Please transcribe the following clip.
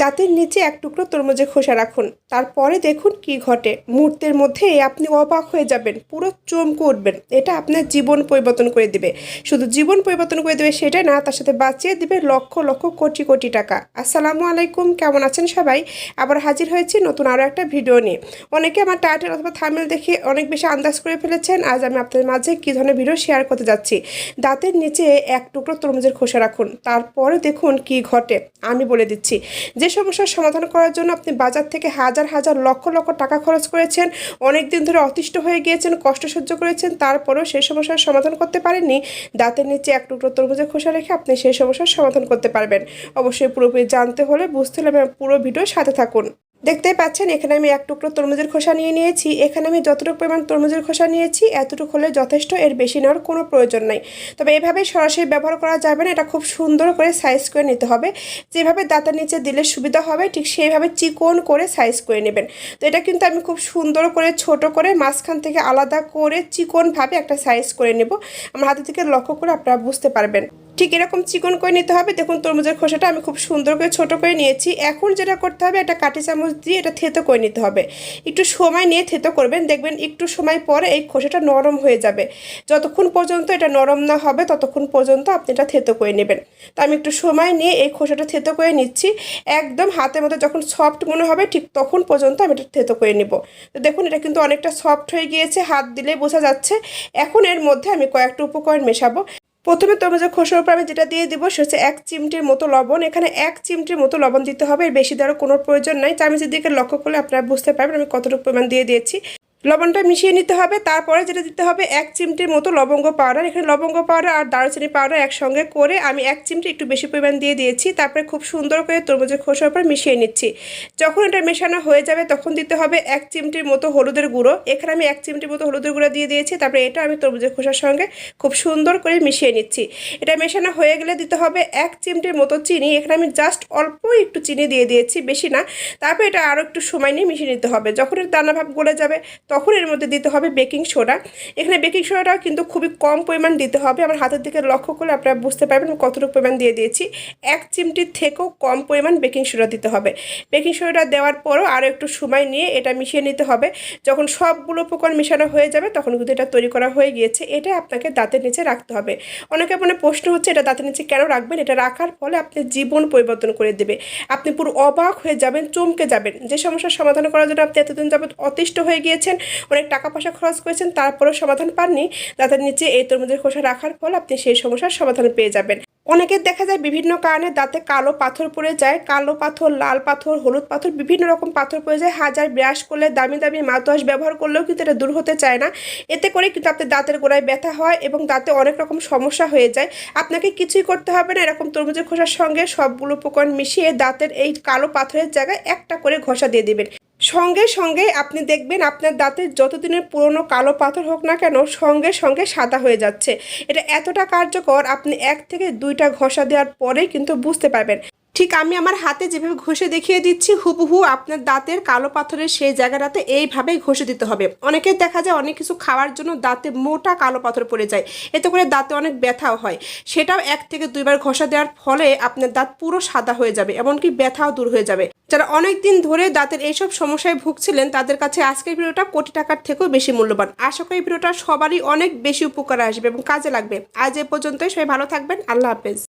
দাঁতের নিচে এক টুকরো তরমুজের খোসা রাখুন। তারপরে দেখুন কি ঘটে। মুহূর্তের মধ্যে আপনি অবাক হয়ে যাবেন। পুরো চমকে উঠবেন। এটা আপনার জীবন পরিবর্তন করে দিবে। শুধু জীবন পরিবর্তন করে দেবে সেটাই না, তার সাথে বাঁচিয়ে দিবে লক্ষ লক্ষ কোটি কোটি টাকা। আসসালামু আলাইকুম, কেমন আছেন সবাই? আবার হাজির হয়েছি নতুন আরও একটা ভিডিও নিয়ে। অনেকে আমার টাইটেল অথবা থামেল দেখে অনেক বেশি আন্দাজ করে ফেলেছেন। আজ আমি আপনাদের মাঝে কী ধরনের ভিডিও শেয়ার করতে যাচ্ছি। দাঁতের নিচে এক টুকরো তরমুজের খোসা রাখুন। তারপরে দেখুন কি ঘটে। আমি বলে দিচ্ছি যে সমস্যার সমাধান করার জন্য আপনি বাজার থেকে হাজার হাজার লক্ষ লক্ষ টাকা খরচ করেছেন অনেক দিন ধরে অতিষ্ঠ হয়ে গিয়েছেন, কষ্ট সহ্য করেছেন, তারপরেও সেই সমস্যার সমাধান করতে পারেননি। দাঁতের নিচে এক টুকরো তরমুজের খোসা রেখে আপনি সেই সমস্যার সমাধান করতে পারবেন। অবশ্যই পুরোপুরি জানতে হলে বুঝতে হলে পুরো ভিডিও সাথে থাকুন। দেখতেই পাচ্ছেন, এখানে আমি এক টুকরো তরমুজের খোসা নিয়ে নিয়েছি। এখানে আমি যতটুকু পরিমাণ তরমুজের খোসা নিয়েছি, এতটুকু হলে যথেষ্ট, এর বেশি নেওয়ার কোনো প্রয়োজন নাই। তবে এভাবে সরাসরি ব্যবহার করা যাবে না, এটা খুব সুন্দর করে সাইজ করে নিতে হবে। যেভাবে দাঁতের নিচে দিলে সুবিধা হবে, ঠিক সেইভাবে চিকন করে সাইজ করে নেবেন। তো এটা কিন্তু আমি খুব সুন্দর করে, ছোট করে, মাঝখান থেকে আলাদা করে চিকনভাবে একটা সাইজ করে নেব। আমার হাতে থেকে লক্ষ্য করে আপনারা বুঝতে পারবেন। ঠিক এরকম চিকন করে নিতে হবে। দেখুন তরমুজের খোসাটা আমি খুব সুন্দর করে ছোট করে নিয়েছি। এখন যেটা করতে হবে, একটা কাঠি চামচ দিয়ে এটা থেতো করে নিতে হবে। একটু সময় নিয়ে থেতো করবেন। দেখবেন একটু সময় পরে এই খোসাটা নরম হয়ে যাবে। যতক্ষণ পর্যন্ত এটা নরম না হবে, ততক্ষণ পর্যন্ত আপনি এটা থেতো করে নেবেন। তো আমি একটু সময় নিয়ে এই খোসাটা থেতো করে নিচ্ছি। একদম হাতের মধ্যে যখন সফট মনে হবে, ঠিক তখন পর্যন্ত আমি এটা থেতো করে নেব। তো দেখুন এটা কিন্তু অনেকটা সফট হয়ে গিয়েছে, হাত দিলে বোঝা যাচ্ছে। এখন এর মধ্যে আমি কয়েকটা উপকরণ মেশাবো। প্রথমে তরমুজের খোসার উপর আমি যেটা দিয়ে দেবো সে হচ্ছে এক চিমটির মতো লবণ। এখানে এক চিমটির মতো লবণ দিতে হবে, এর বেশি দেওয়ার কোনো প্রয়োজন নাই। চামচের দিকে লক্ষ্য করলে আপনারা বুঝতে পারবেন আমি কতটুকু পরিমাণ দিয়ে দিয়েছি। লবণটা মিশিয়ে নিতে হবে, তারপরে যেটা দিতে হবে এক চিমটির মতো লবঙ্গ পাউডার। এখানে লবঙ্গ পাউডার আর দারুচিনি পাউডার একসঙ্গে করে আমি এক চিমটি একটু বেশি পরিমাণ দিয়ে দিয়েছি, তারপরে খুব সুন্দর করে তরমুজের খোসার উপর মিশিয়ে নিচ্ছি। যখন এটা মেশানো হয়ে যাবে তখন দিতে হবে এক চিমটির মতো হলুদের গুঁড়ো। এখানে আমি এক চিমটির মতো হলুদের গুঁড়ো দিয়ে দিয়েছি, তারপরে এটা আমি তরমুজের খোসার সঙ্গে খুব সুন্দর করে মিশিয়ে নিচ্ছি। এটা মেশানো হয়ে গেলে দিতে হবে এক চিমটির মতো চিনি, এখানে আমি জাস্ট অল্প একটু চিনি দিয়ে দিয়েছি, বেশি না। তারপরে এটা আরও একটু সময় নিয়ে মিশিয়ে নিতে হবে। যখন এর দানা ভাব গলে যাবে তখন এর মধ্যে দিতে হবে বেকিং সোডা। এখানে বেকিং সোডাটাও কিন্তু খুবই কম পরিমাণ দিতে হবে। আমার হাতের দিকে লক্ষ্য করলে আপনারা বুঝতে পারবেন আমি কতটুকু পরিমাণ দিয়ে দিয়েছি। এক চিমটির থেকেও কম পরিমাণ বেকিং সোডা দিতে হবে। বেকিং সোডা দেওয়ার পরও আরও একটু সময় নিয়ে এটা মিশিয়ে নিতে হবে। যখন সবগুলো উপকরণ মেশানো হয়ে যাবে তখন কিন্তু এটা তৈরি করা হয়ে গিয়েছে। এটা আপনাকে দাঁতের নিচে রাখতে হবে। অনেকে মনে প্রশ্ন হচ্ছে, এটা দাঁতের নিচে কেন রাখবেন? এটা রাখার ফলে আপনি জীবন পরিবর্তন করে দেবে। আপনি পুরো অবাক হয়ে যাবেন, চমকে যাবেন। যে সমস্যার সমাধান করার জন্য আপনি এতদিন যাবত অতিষ্ঠ হয়ে গিয়েছেন অনেক টাকা পয়সা খরচ করেছেন, তারপরেও সমাধান পাননি। দাঁতের নিচে এই তরমুজের খোসা রাখার ফল আপনি সেই সমস্যার সমাধান পেয়ে যাবেন। অনেকের দেখা যায় বিভিন্ন কারণে দাঁতে কালো পাথর পড়ে যায়, কালো পাথর, লাল পাথর, হলুদ পাথর, বিভিন্ন রকম পাথর পড়ে যায়, হাজার ব্রাশ করলে দামি দামি মাতোয়াশ ব্যবহার করলেও কিন্তু এটা দূর হতে চায় না। এতে করে কিন্তু আপনার দাঁতের গোড়ায় ব্যথা হয় এবং দাঁতে অনেক রকম সমস্যা হয়ে যায়। আপনাকে কিছুই করতে হবে না, এরকম তরমুজের খোসার সঙ্গে সবগুলো উপকরণ মিশিয়ে দাঁতের এই কালো পাথরের জায়গায় একটা করে ঘষা দিয়ে দিবেন। সঙ্গে সঙ্গে আপনি দেখবেন আপনার দাঁতের যতদিনের পুরনো কালো পাথর হোক না কেন সঙ্গে সঙ্গে সাদা হয়ে যাচ্ছে। এটা এতটা কার্যকর, আপনি এক থেকে দুইটা ঘষা দেওয়ার পরেই কিন্তু বুঝতে পারবেন। ঠিক আমি আমার হাতে যেভাবে ঘষে দেখিয়ে দিচ্ছি, হুবহু আপনার দাঁতের কালো পাথরের সেই জায়গাটাতে এইভাবেই ঘষে দিতে হবে। অনেকের দেখা যায় অনেক কিছু খাওয়ার জন্য দাঁতে মোটা কালো পাথর পড়ে যায়, এতে করে দাঁতে অনেক ব্যথাও হয়। সেটাও এক থেকে দুইবার ঘষা দেওয়ার ফলে আপনার দাঁত পুরো সাদা হয়ে যাবে, এমনকি ব্যথাও দূর হয়ে যাবে। যারা অনেক দিন ধরে দাঁতের এইসব সমস্যায় ভুগছিলেন, তাদের কাছে আজকের ভিডিওটা কোটি টাকার থেকেও বেশি মূল্যবান। আশা করি ভিডিওটা সবারই অনেক বেশি উপকার আসবে এবং কাজে লাগবে। আজ এ পর্যন্তই, সবাই ভালো থাকবেন, আল্লাহ হাফেজ।